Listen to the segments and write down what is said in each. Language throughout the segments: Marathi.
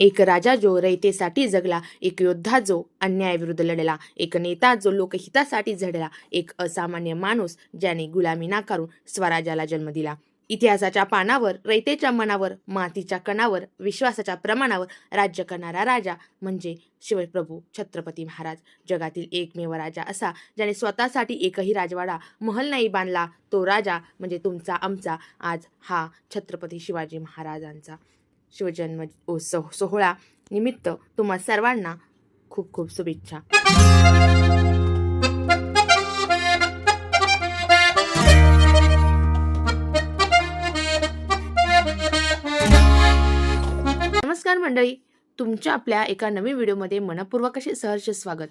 एक राजा जो रयतेसाठी जगला एक योद्धा जो अन्यायाविरुद्ध लढला एक नेता जो लोकहितासाठी झडला एक असामान्य माणूस ज्याने गुलामी नाकारून स्वराज्याला जन्म दिला. इतिहासाच्या पानावर रयतेच्या मनावर मातीच्या कणावर विश्वासाच्या प्रमाणावर राज्य करणारा राजा म्हणजे शिवप्रभू छत्रपती महाराज. जगातील एकमेव राजा असा ज्याने स्वतःसाठी एकही राजवाडा महल नाही बांधला तो राजा म्हणजे तुमचा आमचा. आज हा छत्रपती शिवाजी महाराजांचा. शिवजन्म उत्सव सोहळा निमित्त तुम्हा सर्वांना खूप खूप शुभेच्छा. नमस्कार मंडळी तुमच्या आपल्या एका नवीन व्हिडिओमध्ये मनपूर्वक असे सहर्ष स्वागत.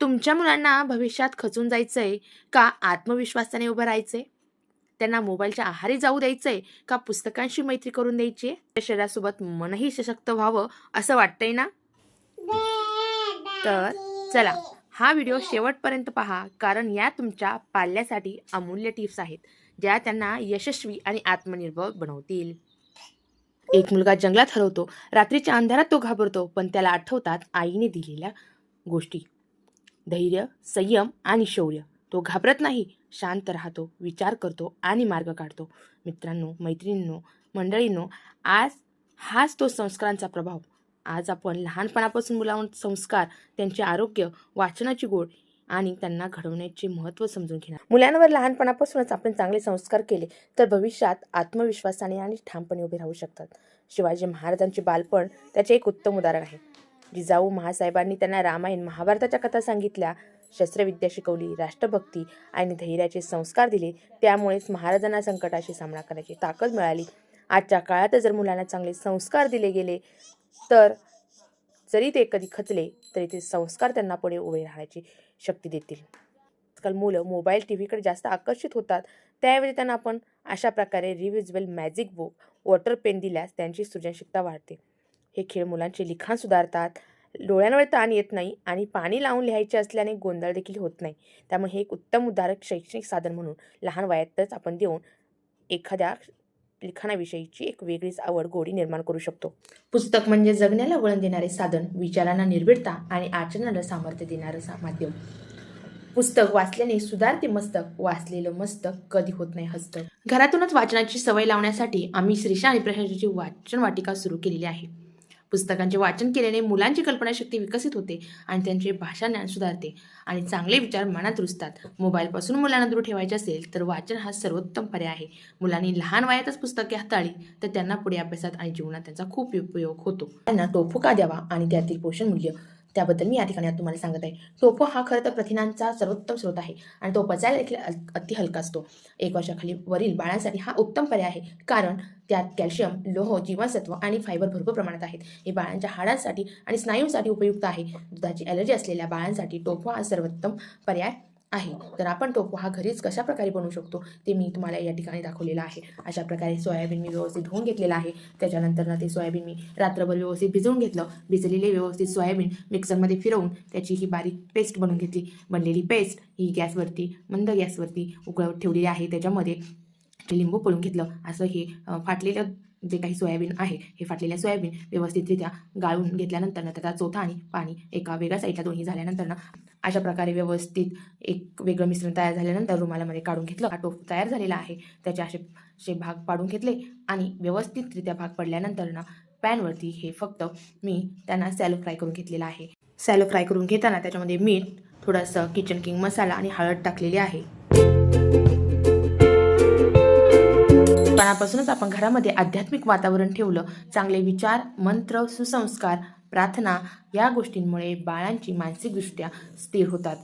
तुमच्या मुलांना भविष्यात खचून जायचंय का आत्मविश्वासाने उभं राहायचंय? त्यांना मोबाईलच्या आहारी जाऊ द्यायचंय का पुस्तकांशी मैत्री करून द्यायची? आहे शरीरासोबत मनही सशक्त व्हावं असं वाटतंय ना? तर चला हा व्हिडिओ शेवटपर्यंत पहा कारण या तुमच्या पाल्यासाठी अमूल्य टिप्स आहेत ज्या त्यांना यशस्वी आणि आत्मनिर्भर बनवतील. एक मुलगा जंगलात हरवतो रात्रीच्या अंधारात तो घाबरतो पण त्याला आठवतात आईने दिलेल्या गोष्टी. धैर्य संयम आणि शौर्य. तो घाबरत नाही शांत राहतो विचार करतो आणि मार्ग काढतो. मित्रांनो मैत्रिणींनो मंडळींनो आज हाच तो संस्कारांचा प्रभाव. आज आपण लहानपणापासून मुलांवर संस्कार त्यांचे आरोग्य वाचनाची गोड आणि त्यांना घडवण्याचे महत्त्व समजून घेणार. मुलांवर लहानपणापासूनच आपण चांगले संस्कार केले तर भविष्यात आत्मविश्वासाने आणि ठामपणे उभे राहू शकतात. शिवाजी महाराजांचे बालपण त्याचे एक उत्तम उदाहरण आहे. जिजाऊ महासाहेबांनी त्यांना रामायण महाभारताच्या कथा सांगितल्या. शस्त्रविद्या शिकवली राष्ट्रभक्ती आणि धैर्याचे संस्कार दिले त्यामुळेच महाराजांना संकटाशी सामना करण्याची ताकद मिळाली. आजच्या काळात जर मुलांना चांगले संस्कार दिले गेले तर जरी ते कधी खचले तरी ते संस्कार त्यांना पुढे उभे राहण्याची शक्ती देतील. आजकाल मुलं मोबाईल टी व्हीकडे जास्त आकर्षित होतात. त्याऐवजी त्यांना आपण अशा प्रकारे reversible magic book water pen दिल्यास त्यांची सृजनशीलता वाढते. हे खेळ मुलांचे लिखाण सुधारतात डोळ्यांवर ताण येत नाही आणि पाणी लावून लिहायचे असल्याने गोंधळ देखील होत नाही. त्यामुळे हे एक उत्तम उदाहरक शैक्षणिक साधन म्हणून लहान वयातच आपण देऊन एखाद्या लिखाणाविषयीची एक वेगळीच आवड गोडी निर्माण करू शकतो. पुस्तक म्हणजे जगण्याला वळण देणारे साधन विचारांना निर्भीडता आणि आचरणाला सामर्थ्य देणारं सा- माध्यम. पुस्तक वाचल्याने सुधारते मस्तक वाचलेलं मस्तक कधी होत नाही हस्तक घरातूनच वाचनाची सवय लावण्यासाठी आम्ही श्रीशा आणि प्रशांची वाचन वाटिका सुरू केलेली आहे. पुस्तकांचे वाचन केल्याने मुलांची कल्पनाशक्ती विकसित होते आणि त्यांचे भाषा ज्ञान सुधारते आणि चांगले विचार मनात रुजतात. मोबाईलपासून मुलांना दूर ठेवायचे असेल तर वाचन हा सर्वोत्तम पर्याय आहे. मुलांनी लहान वयातच पुस्तके हाताळली तर त्यांना पुढे अभ्यासात आणि जीवनात त्यांचा खूप उपयोग होतो. त्यांना तोफुका द्यावा आणि त्यातील पोषण मूल्य त्याबद्दल मी या ठिकाणी तुम्हाला सांगत आहे. टोपो हा खरं तर प्रथिनांचा सर्वोत्तम स्रोत आहे आणि तो पचायला देखील अति हलका असतो. एक वर्षाखाली वरील बाळांसाठी हा उत्तम पर्याय आहे. कारण त्यात कॅल्शियम लोह जीवनसत्व आणि फायबर भरपूर प्रमाणात आहेत. हे बाळांच्या हाडांसाठी आणि स्नायूंसाठी उपयुक्त आहे. दुधाची ॲलर्जी असलेल्या बाळांसाठी टोफू हा सर्वोत्तम पर्याय आहे. तर आपण तो हा घरीच कशा प्रकारे बनवू शकतो ते मी तुम्हाला या ठिकाणी दाखवलेलं आहे. अशा प्रकारे सोयाबीन मी व्यवस्थित धुवून घेतलेलं आहे. त्याच्यानंतर ना ते सोयाबीन मी रात्रभर व्यवस्थित भिजवून घेतलं. भिजलेले व्यवस्थित सोयाबीन मिक्सरमध्ये फिरवून त्याची ही बारीक पेस्ट बनवून घेतली. बनलेली पेस्ट ही गॅसवरती मंद गॅसवरती उकळवत ठेवलेली आहे. त्याच्यामध्ये लिंबू पळून घेतलं. असं हे फाटलेलं जे काही सोयाबीन आहे हे फाटलेल्या सोयाबीन व्यवस्थितरित्या गाळून घेतल्यानंतर त्याचा चोथा आणि पाणी एका वेगळ्या साईडला दोन्ही झाल्यानंतर अशा प्रकारे व्यवस्थित एक वेगळं मिश्रण तयार झाल्यानंतर रुमालामध्ये काढून घेतलं. हा टोफू तयार झालेला आहे. त्याचे असे असे भाग पाडून घेतले आणि व्यवस्थितरित्या भाग पडल्यानंतर ना पॅनवरती हे फक्त मी त्यांना सॅलो फ्राय करून घेतलेला आहे. सॅलो फ्राय करून घेताना त्याच्यामध्ये मीठ थोडंसं किचन किंग मसाला आणि हळद टाकलेली आहे. लहानपणापासूनच आपण घरामध्ये आध्यात्मिक वातावरण ठेवलं. चांगले विचार मंत्र सुसंस्कार प्रार्थना या गोष्टींमुळे बाळांची मानसिकदृष्ट्या स्थिर होतात.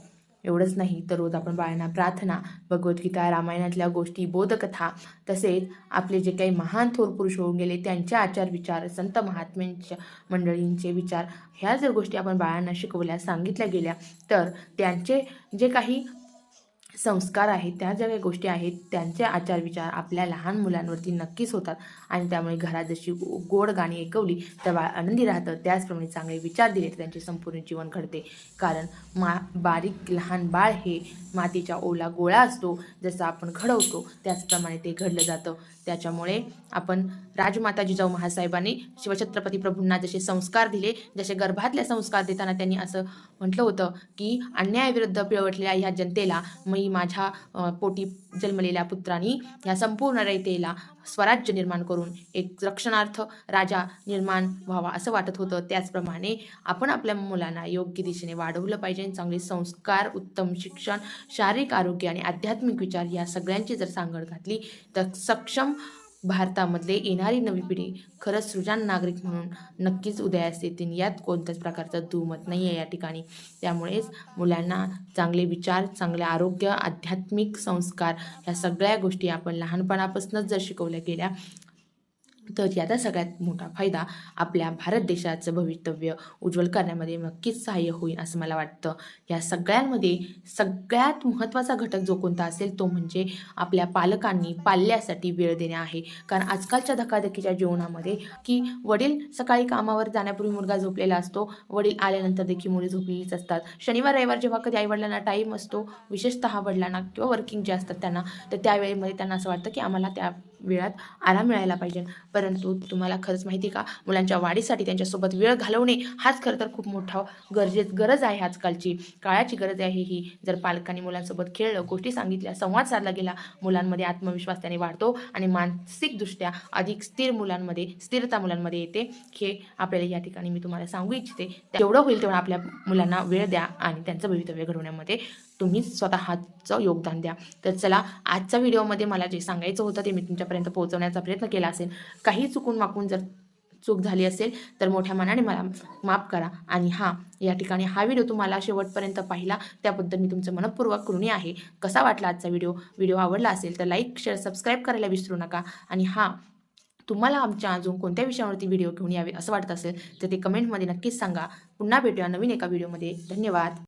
एवढंच नाही तर रोज आपण बाळांना प्रार्थना भगवद्गीता रामायणातल्या गोष्टी बोधकथा तसेच आपले जे काही महान थोर पुरुष होऊन गेले त्यांचे आचार विचार संत महात्म्यांच्या मंडळींचे विचार ह्या जर गोष्टी आपण बाळांना शिकवल्या सांगितल्या गेल्या तर त्यांचे जे काही संस्कार आहेत त्या ज्या काही गोष्टी आहेत त्यांचे आचार विचार आपल्या लहान मुलांवरती नक्कीच होतात. आणि त्यामुळे घरात जशी गो- गोड गाणी ऐकवली तर बाळ आनंदी राहतं. त्याचप्रमाणे चांगले विचार दिले तर त्यांचे संपूर्ण जीवन घडते. कारण मा बारीक लहान बाळ हे मातीच्या ओला गोळा असतो जसं आपण घडवतो. त्याचप्रमाणे ते घडलं जातं. त्याच्यामुळे आपण राजमाता जिजाऊ महासाहेबांनी शिवछत्रपती प्रभूंना जसे संस्कार दिले जसे गर्भातले संस्कार देताना त्यांनी असं म्हटलं होतं की अन्यायाविरुद्ध पिळवटलेल्या ह्या जनतेला मी माझ्या पोटी जन्मलेल्या पुत्रांनी ह्या संपूर्ण रयतेला स्वराज्य निर्माण करून एक रक्षणार्थ राजा निर्माण व्हावा असं वाटत होतं. त्याचप्रमाणे आपण आपल्या मुलांना योग्य दिशेने वाढवलं पाहिजे. चांगले संस्कार उत्तम शिक्षण शारीरिक आरोग्य आणि आध्यात्मिक विचार या सगळ्यांची जर सांगड घातली तर सक्षम भारतामधले येणारी नवी पिढी खरंच सृजन नागरिक म्हणून नक्कीच उदयास येतील यात कोणत्याच प्रकारचं दुमत नाही आहे या ठिकाणी. त्यामुळेच मुलांना चांगले विचार चांगले आरोग्य आध्यात्मिक संस्कार ह्या सगळ्या गोष्टी आपण लहानपणापासूनच जर शिकवल्या गेल्या तर याचा सगळ्यात मोठा फायदा आपल्या भारत देशाचं भवितव्य उज्ज्वल करण्यामध्ये नक्कीच सहाय्य होईल असं मला वाटतं. या सगळ्यांमध्ये सगळ्यात महत्त्वाचा घटक जो कोणता असेल तो म्हणजे आपल्या पालकांनी पाल्यासाठी वेळ देणे आहे. कारण आजकालच्या धकाधकीच्या जीवनामध्ये की वडील सकाळी कामावर जाण्यापूर्वी मुलगा झोपलेला असतो वडील आल्यानंतर देखील मुली झोपलेलीच असतात. शनिवार रविवार जेव्हा कधी आईवडिलांना टाईम असतो विशेषतः वडिलांना किंवा वर्किंग जे असतात त्यांना तर त्यावेळेमध्ये त्यांना असं वाटतं की आम्हाला त्या वेळात आराम मिळायला पाहिजे. परंतु तुम्हाला खरंच माहिती आहे का? मुलांच्या वाढीसाठी त्यांच्यासोबत वेळ घालवणे हाच खरं तर खूप मोठा गरजेत गरज आहे आजकालची. काळाची गरज आहे ही. जर पालकांनी मुलांसोबत खेळलं गोष्टी सांगितल्या संवाद साधला गेला मुलांमध्ये आत्मविश्वास त्याने वाढतो आणि मानसिकदृष्ट्या अधिक स्थिर मुलांमध्ये स्थिरता मुलांमध्ये येते. हे आपल्याला या ठिकाणी मी तुम्हाला सांगू इच्छिते. जेवढं होईल तेवढं आपल्या मुलांना वेळ द्या आणि त्यांचं भवितव्य घडवण्यामध्ये तुम्ही स्वतःचं योगदान द्या. तर चला आजच्या व्हिडिओमध्ये मला जे सांगायचं होतं ते मी तुमच्यापर्यंत पोहोचवण्याचा प्रयत्न केला असेल. काही चुकून वाकून जर चूक झाली असेल तर मोठ्या मनाने मला माफ करा. आणि हां या ठिकाणी हा व्हिडिओ तुम्हाला शेवटपर्यंत पाहिला त्याबद्दल मी तुमचं मनपूर्वक ऋणी आहे. कसा वाटला आजचा व्हिडिओ? व्हिडिओ आवडला असेल तर लाईक शेअर सबस्क्राईब करायला विसरू नका. आणि हां तुम्हाला आमच्या अजून कोणत्या विषयावरती व्हिडिओ घेऊन यावे असं वाटत असेल तर ते कमेंटमध्ये नक्कीच सांगा. पुन्हा भेटूया नवीन एका व्हिडिओमध्ये. धन्यवाद.